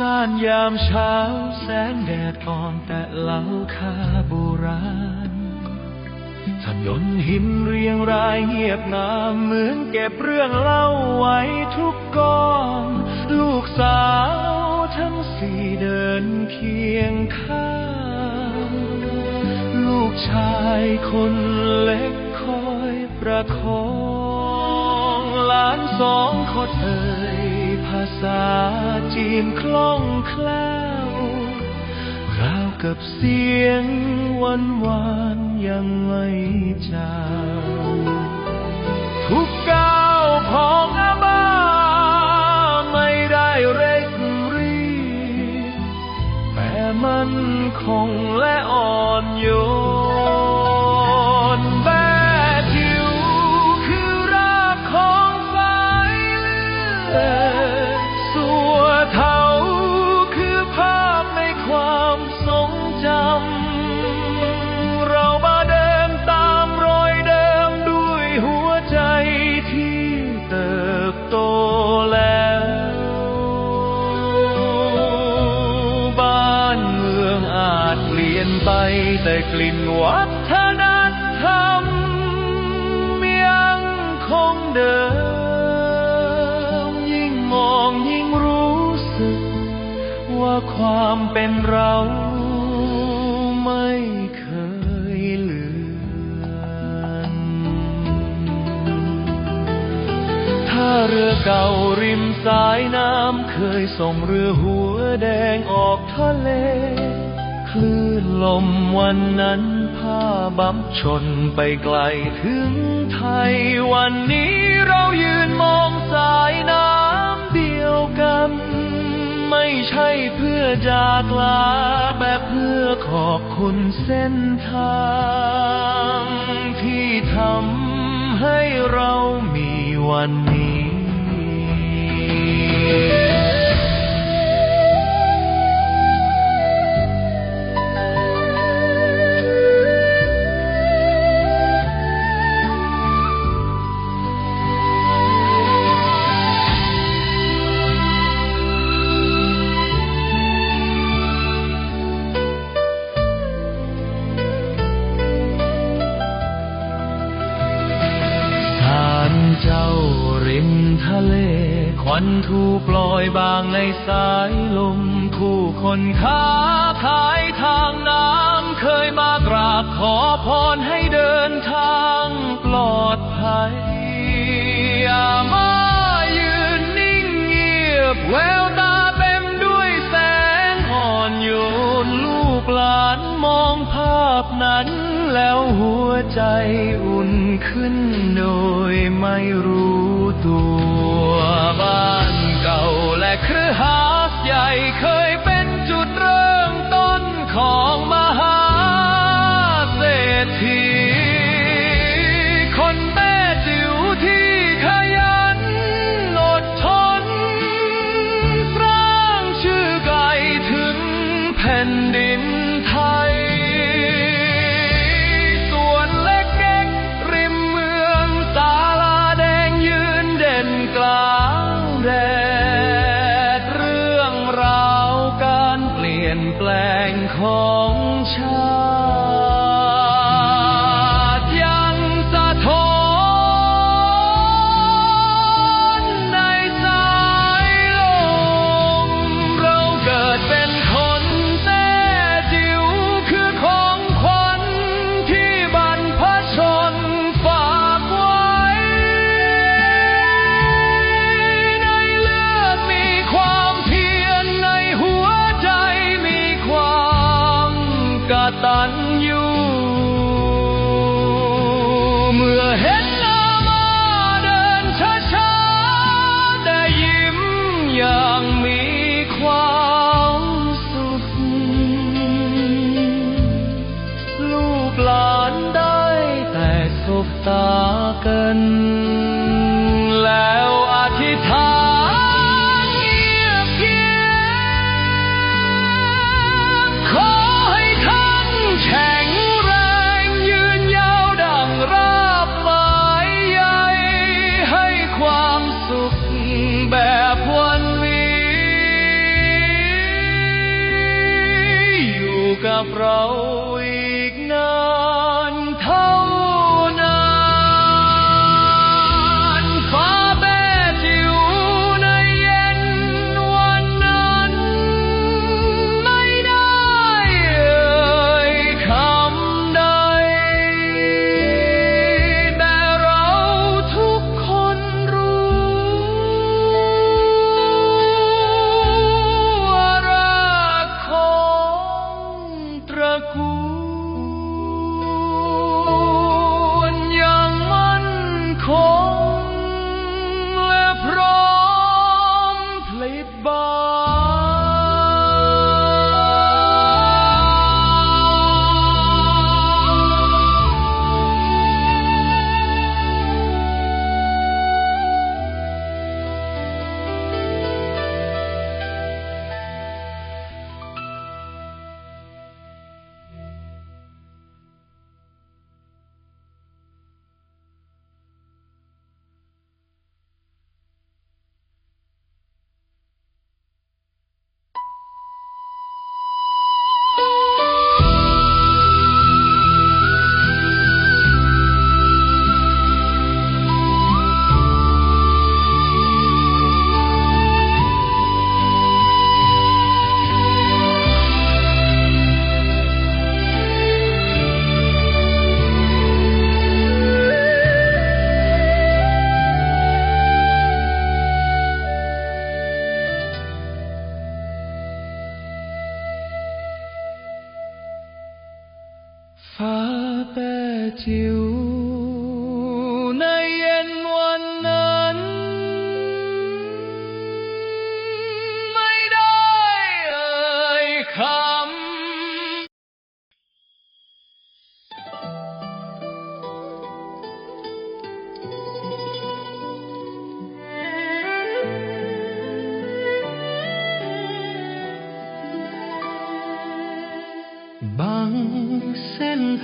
ช้านยามเช้าแสงแดดอ่อนแต่เหลาคาโบราณถนนหินเรียงรายเงียบงามเหมือนเก็บเรื่องเล่าไว้ทุกก้อน ลูกสาวทั้งสี่เดินเคียงข้าง ลูกชายคนเล็กคอยประคอง หลานสองคนเธอ ษาจีนคล่องแคล่วราวกับเสียงหวานหวานยังไม่จางทุกก้าวของอาบา ว่าความเป็นเราไม่เคยลือนถ้าเรือเก่าริมสายน้ำเคยส่งเรือหัวแดงออกทะเล คลื่นลมวันนั้นพาบับชนไปไกลถึงไทยวันนี้เรายืนมองสายน้ำเดียวกัน ไม่ใช่เพื่อจากลาแบบเพื่อขอบคุณเส้นทาง ที่ทำให้เรามีวันนี้ สายลมผู้คนค้าขายทางน้ำเคยมากราบขอพรให้เดินทางปลอดภัยอย่ามายืนนิ่งเงียบแววตาเต็มด้วยแสงอ่อนโยนลูกหลานมองภาพนั้น แล้วหัวใจอุ่นขึ้นโดยไม่รู้ตัว ครือหาสใหญ่เคยเป็นจุดเริ่มต้นของ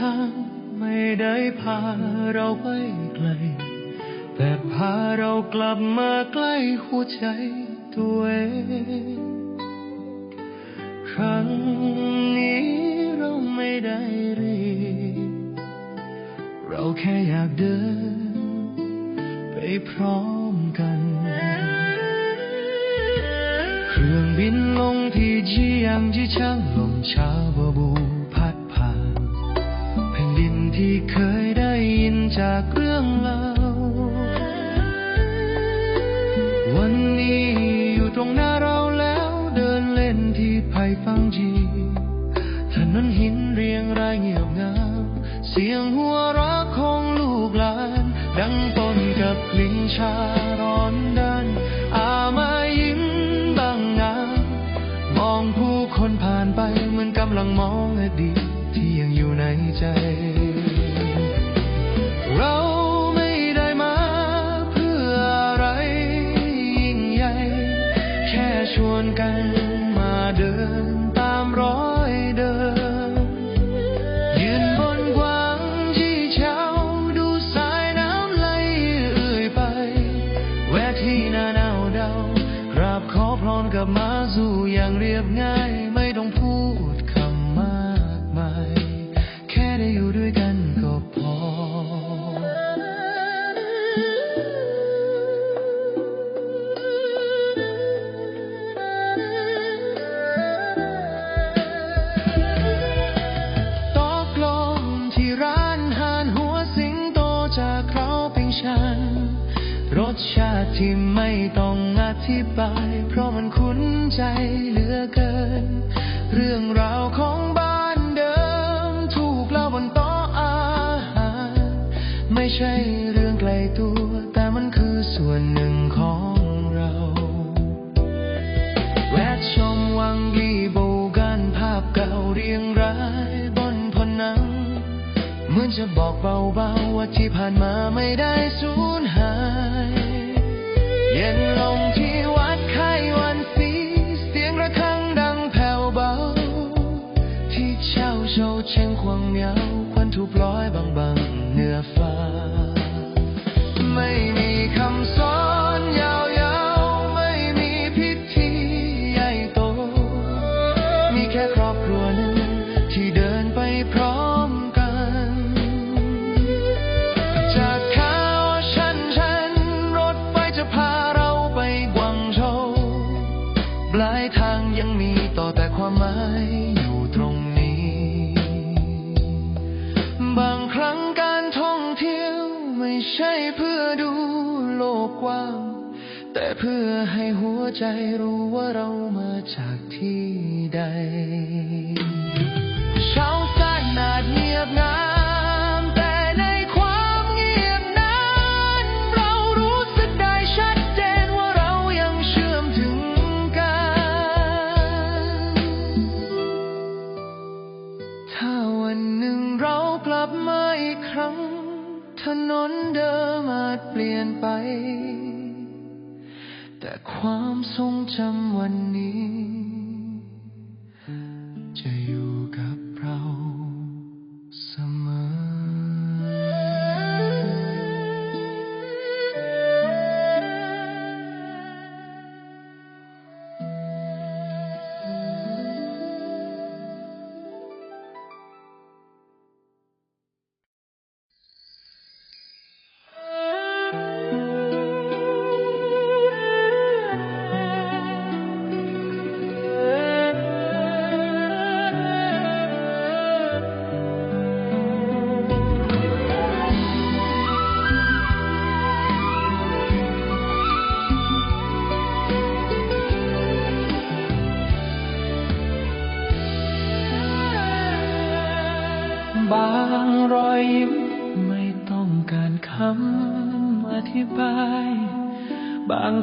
ทางไม่ได้พาเราไปไกล แต่พาเรากลับมาใกล้หัวใจตัวเองครั้งนี้เราไม่ได้รีบเราแค่อยากเดิน ไปพร้อมกัน เครื่องบินลงที่จียังที่ช่างลมชาบบู child. ใจรู้ว่าเรามาจากที่ใด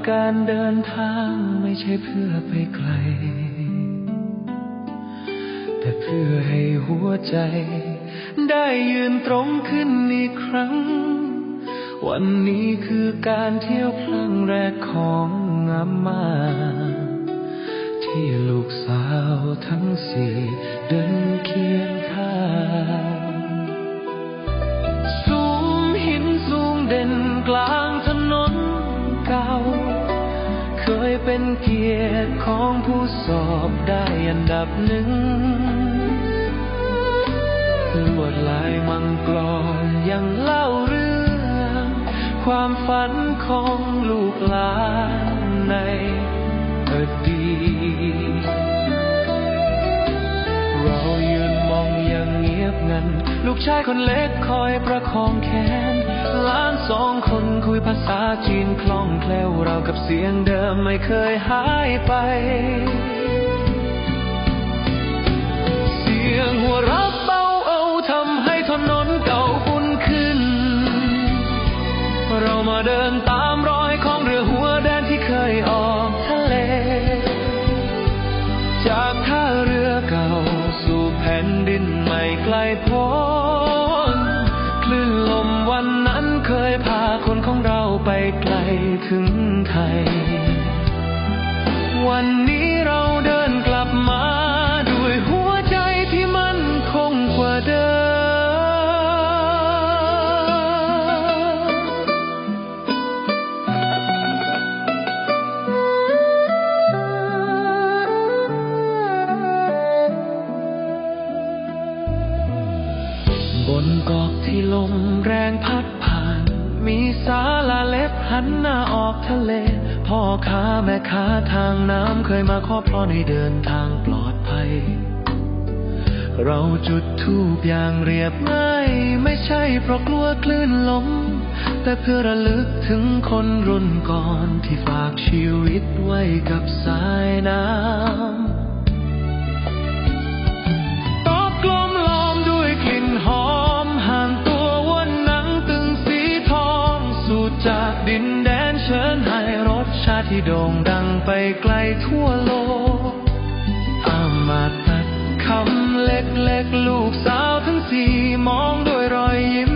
การเดินทางไม่ใช่เพื่อไปไกล แต่เพื่อให้หัวใจ ได้ยืนตรงขึ้นอีกครั้ง วันนี้คือการเที่ยวครั้งแรกของอาม่าที่ลูกสาวทั้งสี่เดินเคียงข้าง เป็นเกียรติของผู้สอบได้อันดับหนึ่งลวดลายมังกรยังเล่าเรื่อง ความฝันของลูกหลานในอดีตเรายืน ย่างเงียบงัน ลูกชายคนเล็กคอยประคองแขนหล้านสองคนคุยภาษาจีนคล่องแคล่วเรากับเสียงเดิมไม่เคยหายไป เสียงหัวเราะ นกาะที่ลมแรงพัดผ่าน มีสาลาเล็บหันหน้าออกทะเล พ่อค้าแม่ค้าทางน้ำเคยมาขอพรให้เดินทางปลอดภัย เราจุดธูปอย่างเรียบง่าย ไม่ใช่เพราะกลัวคลื่นลม แต่เพื่อระลึกถึงคนรุ่นก่อนที่ฝากชีวิตไว้กับสายน้ำ ที่โด่งดังไปไกลทั่วโลกอามาตัดคำเล็กๆ ลูกสาวทั้งสี่มองด้วยรอยยิ้ม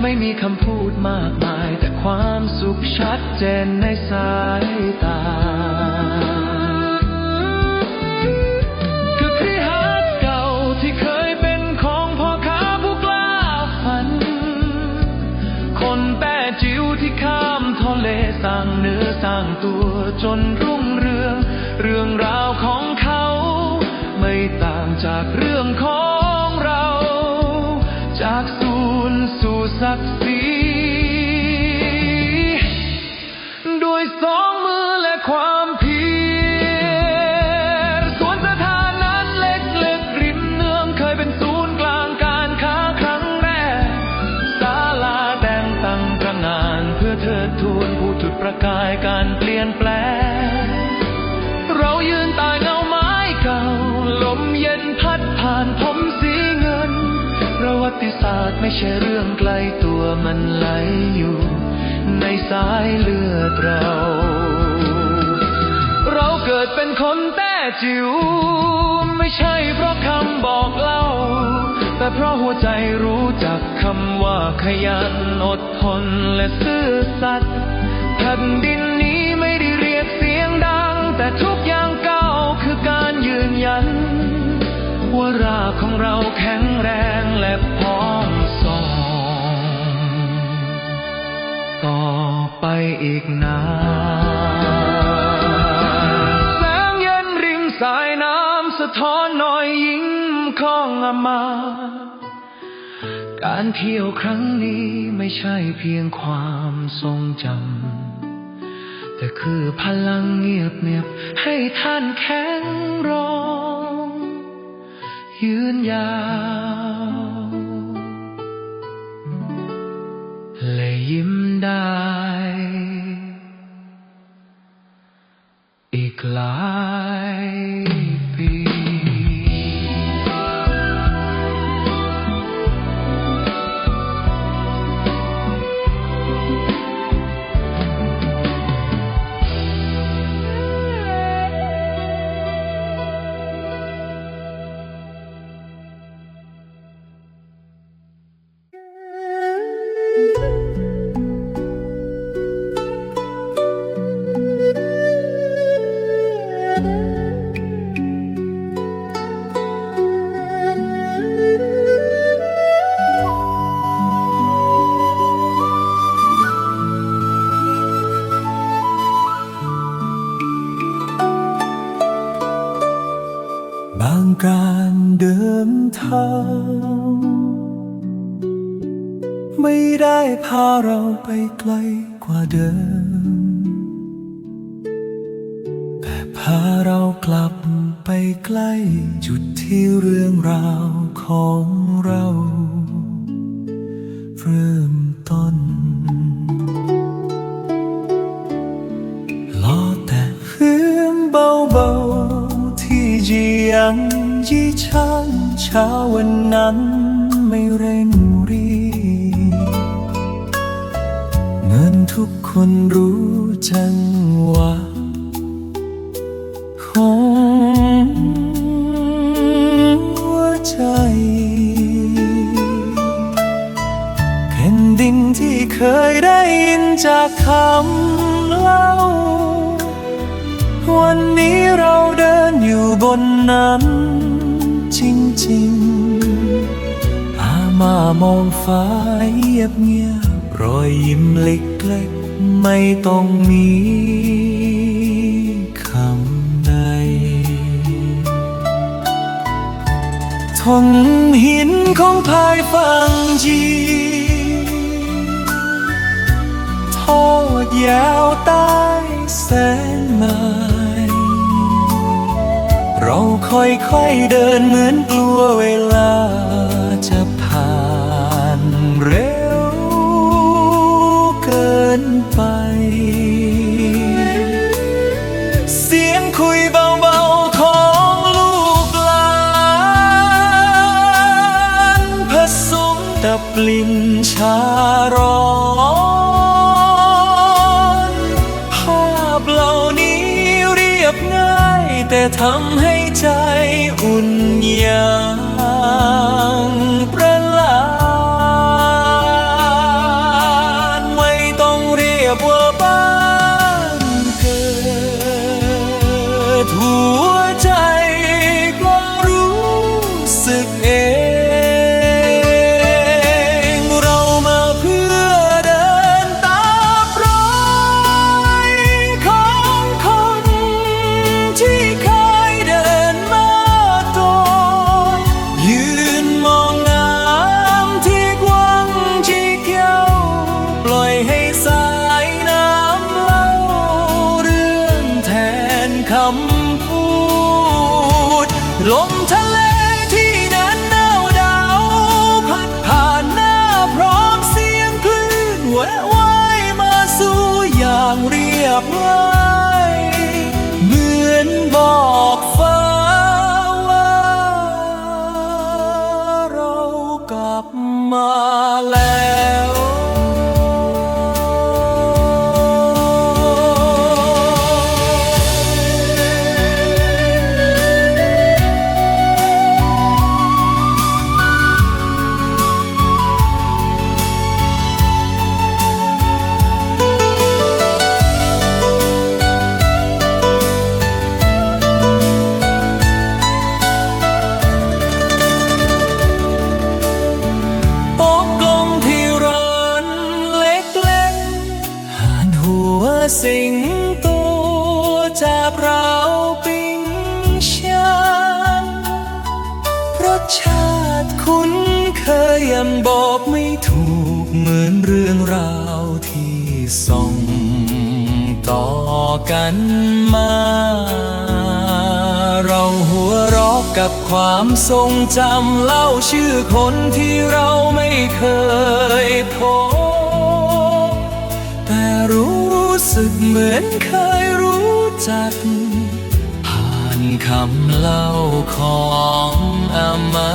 ไม่มีคำพูดมากมาย แต่ความสุขชัดเจนในสายตาางตัวจนรุ่งเรือง เรื่องราวของเขา ไม่ต่างจากเรื่องของ กายการเปลี่ยนแปลง เรายืนตายเงาไม้เก่า ลมเย็นพัดผ่านผมสีเงิน ประวัติศาสตร์ไม่ใช่เรื่องไกลตัวมันไหลอยู่ ในสายเลือดเรา เราเกิดเป็นคนแต้จิ๋วไม่ใช่เพราะคำบอกเล่า แต่เพราะหัวใจรู้จักคำว่าขยันอดทนและซื่อสัตย์ ผ่นดินนี้ไม่ได้เรียกเสียงดัง แต่ทุกอย่างเก้าคือการยืนยัน ว่ารากของเราแข็งแรงและพร้อมส่องต่อไปอีกนานแสงเย็นริมสายน้ำสะท้อนหน่อยยิ้มของอามาการเที่ยวครั้งนี้ไม่ใช่เพียงความทรงจำ แต่คือพลังเงียบเงียบให้ท่านแข็งรองยืนยาวและยิ้มได้ อีกหลาย เราไปไกลกว่าเดิม แต่พาเรากลับไปใกล้จุดที่เรื่องราวของเรา เริ่มต้นรอแต่เพื่อนเบาๆที่จะยังยี่ฉันเช้าวันนั้น คนรู้จังหวะของหัวใจ แผ่นดินที่เคยได้ยินจากคำเล่า วันนี้เราเดินอยู่บนนั้นจริงๆอามามองฟ้าเงียบเงียบรอยยิ้มเล็กๆ ไม่ต้องมีคำใดทนหินของพายฟังจีทอดยาวใต้แสนไม้เราค่อยๆเดินเหมือนกลัวเวลา ลิ่นชาร้อนภาพเหล่านี้เรียบง่าย แต่ทำให้ใจอุ่นอย่างประ 啊。 กันมา เราหัวรอะกับความทรงจำเล่าชื่อคนที่เราไม่เคยพบ แต่รู้สึกเหมือนเคยรู้จัก ผ่านคำเล่าของอามา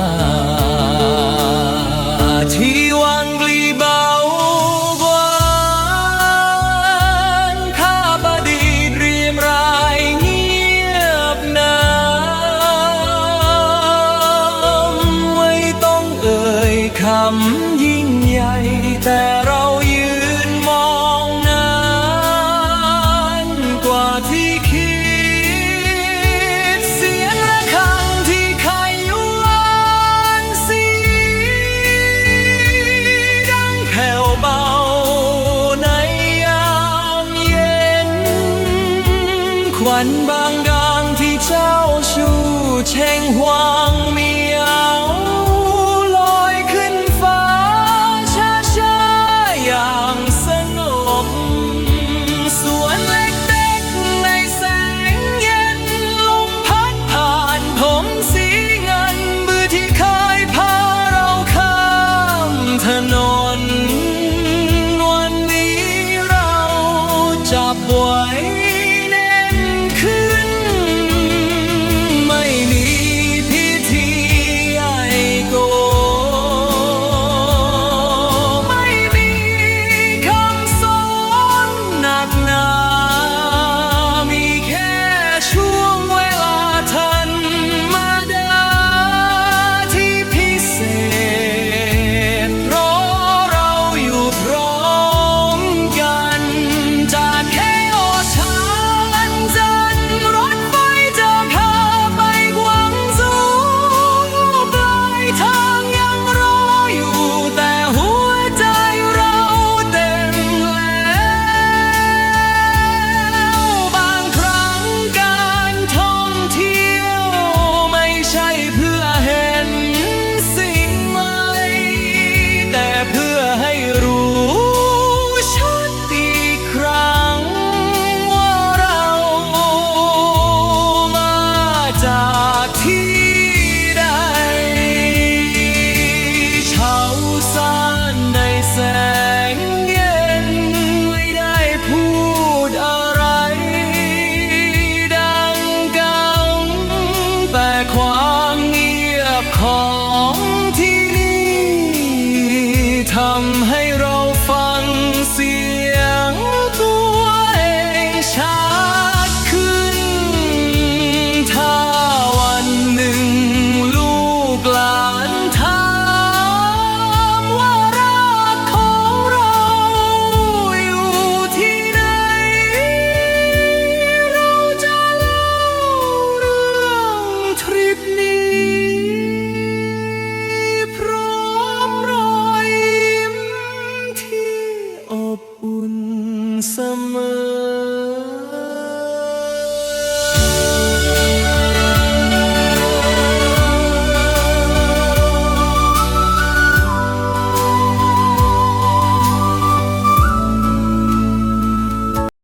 คำยิ่งใหญ่แต่เรา se